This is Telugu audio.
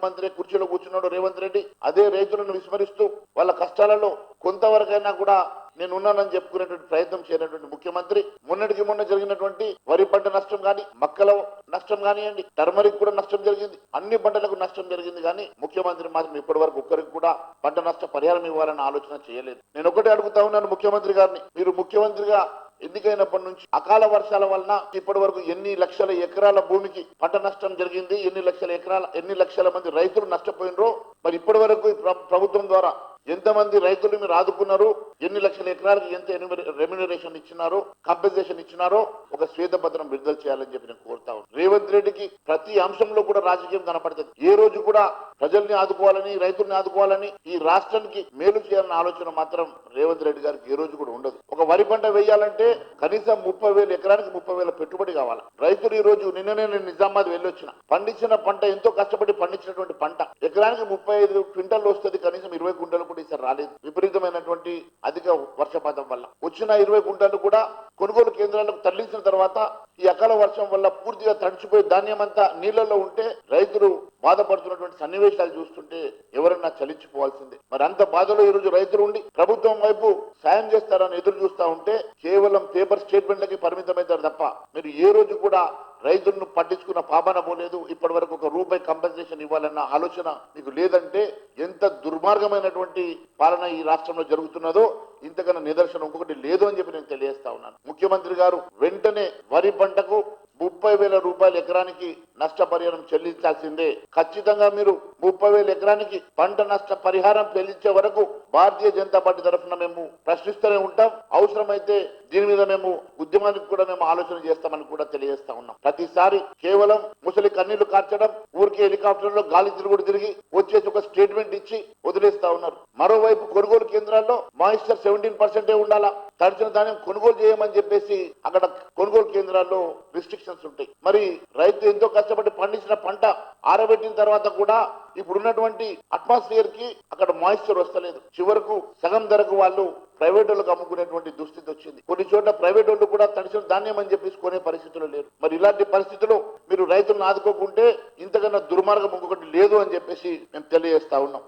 ముఖ్యమంత్రి కుర్చీలో కూర్చున్నాడు రేవంత్ రెడ్డి. అదే రైతులను విస్మరిస్తూ వాళ్ళ కష్టాలలో కొంతవరకైనా కూడా నేను ఉన్నానని చెప్పుకునేటువంటి ప్రయత్నం చేయనటువంటి ముఖ్యమంత్రి. మొన్నటికి మొన్న జరిగినటువంటి వరి పంట నష్టం కానీ మక్కల నష్టం కానివ్వండి టర్మరిక్ కూడా నష్టం జరిగింది. అన్ని పంటలకు నష్టం జరిగింది కానీ ముఖ్యమంత్రి మాత్రం ఇప్పటి వరకు ఒక్కరికి కూడా పంట నష్ట పరిహారం ఇవ్వాలని ఆలోచన చేయలేదు. నేను ఒకటే అడుగుతా ఉన్నాను ముఖ్యమంత్రి గారిని. మీరు ముఖ్యమంత్రిగా ఎన్నికైనప్పటి నుంచి అకాల వర్షాల వలన ఇప్పటి వరకు ఎన్ని లక్షల ఎకరాల భూమికి పంట నష్టం జరిగింది ఎన్ని లక్షల ఎకరాల ఎన్ని లక్షల మంది రైతులు నష్టపోయినరో మరి ఇప్పటి వరకు ప్రభుత్వం ద్వారా ఎంతమంది రైతులు మీరు ఆదుకున్నారు ఎన్ని లక్షల ఎకరాలకు ఎంత రెమ్యునరేషన్ ఇచ్చినారో కంపెన్సేషన్ ఇచ్చినారో ఒక శ్వేతపత్రం విడుదల చేయాలని చెప్పి నేను కోరుతా ఉన్నాను రేవంత్ రెడ్డికి ప్రతి అంశంలో కూడా రాజకీయం కనపడుతుంది. ఏ రోజు కూడా ప్రజల్ని ఆదుకోవాలని రైతుల్ని ఆదుకోవాలని ఈ రాష్ట్రానికి మేలు చేయాలన్న ఆలోచన మాత్రం రేవంత్ రెడ్డి గారికి ఏ రోజు కూడా ఉండదు. ఒక వరి పంట వేయాలంటే కనీసం ముప్పై వేల ఎకరానికి ముప్పై వేల పెట్టుబడి కావాలి. రైతులు ఈ రోజు నిన్ననే నేను నిజామాబాద్ వెళ్ళొచ్చిన. పండించిన పంట ఎంతో కష్టపడి పండించినటువంటి పంట. ఎకరానికి ముప్పై ఐదు క్వింటల్ వస్తుంది కనీసం ఇరవై క్వింటల్ కూడా ఈసారి రాలేదు. విపరీతమైనటువంటి అధిక వర్షపాతం వల్ల. వచ్చిన ఇరవై గుంటలు కూడా కొనుగోలు కేంద్రాలకు తరలించిన తర్వాత ఈ అకాల వర్షం వల్ల పూర్తిగా తడిచిపోయి ధాన్యం అంతా నీళ్ళలో ఉంటే రైతులు బాధపడుతున్నటువంటి సన్నివేశాలు చూస్తుంటే ఎవరన్నా చలించిపోవాల్సిందే. మరి అంత బాధలో ఈ రోజు రైతులు ఉండి ప్రభుత్వం వైపు సాయం చేస్తారని ఎదురు చూస్తా ఉంటే కేవలం పేపర్ స్టేట్మెంట్లకి పరిమితమవుతారు తప్ప మీరు ఏ రోజు కూడా రైతులను పట్టించుకున్న పాపన పోలేదు ఇప్పటి వరకు ఒక రూపాయి కంపెన్సేషన్ ఇవ్వాలన్న ఆలోచన మీకు లేదంటే ఎంత దుర్మార్గమైనటువంటి పాలన ఈ రాష్ట్రంలో జరుగుతున్నదో ఇంతకన్నా నిదర్శనం ఇంకొకటి లేదు అని చెప్పి నేను తెలియజేస్తా ఉన్నాను. ముఖ్యమంత్రి గారు వెంటనే వరి పంటకు ముప్పై వేల రూపాయల ఎకరానికి నష్టపరిహారం చెల్లించాల్సిందే. ఖచ్చితంగా మీరు ముప్పై వేల ఎకరానికి పంట నష్ట పరిహారం చెల్లించే వరకు భారతీయ జనతా పార్టీ తరఫున మేము ప్రశ్నిస్తూనే ఉంటాం. అవసరమైతే దీని మీద మేము ఉద్యమానికి కూడా మేము ఆలోచన చేస్తామని కూడా తెలియజేస్తా ఉన్నాం. ప్రతిసారి కేవలం ముసలి కన్నీళ్ళు కార్చడం ఊరికి హెలికాప్టర్లో గాలి తిరుగుడు తిరిగి వచ్చేసి ఒక స్టేట్మెంట్ ఇచ్చి వదిలేస్తా ఉన్నారు. మరోవైపు కొనుగోలు కేంద్రాల్లో మాయిశ్చర్ సెవెంటీన్ పర్సెంటే ఉండాలా? తడిచిన ధాన్యం కొనుగోలు చేయమని చెప్పేసి అక్కడ కొనుగోలు కేంద్రాల్లో రిస్ట్రిక్షన్స్ ఉంటాయి. మరి రైతు ఎంతో కష్టపడి పండించిన పంట ఆరబెట్టిన తర్వాత కూడా ఇప్పుడున్నటువంటి అట్మాస్ఫియర్కి అక్కడ మాయిశ్చర్ వస్తలేదు. చివరకు సగం ధరకు వాళ్ళు ప్రైవేట్ వాళ్ళకి అమ్ముకునేటువంటి దుస్థితి వచ్చింది. కొన్ని చోట్ల ప్రైవేట్ వాళ్ళు కూడా తడిసిన ధాన్యం అని చెప్పేసి కొనే పరిస్థితులు లేరు. మరి ఇలాంటి పరిస్థితిలో మీరు రైతులను ఆదుకోకుంటే ఇంతకన్నా దుర్మార్గం ఇంకొకటి లేదు అని చెప్పేసి మేము తెలియజేస్తా ఉన్నాం.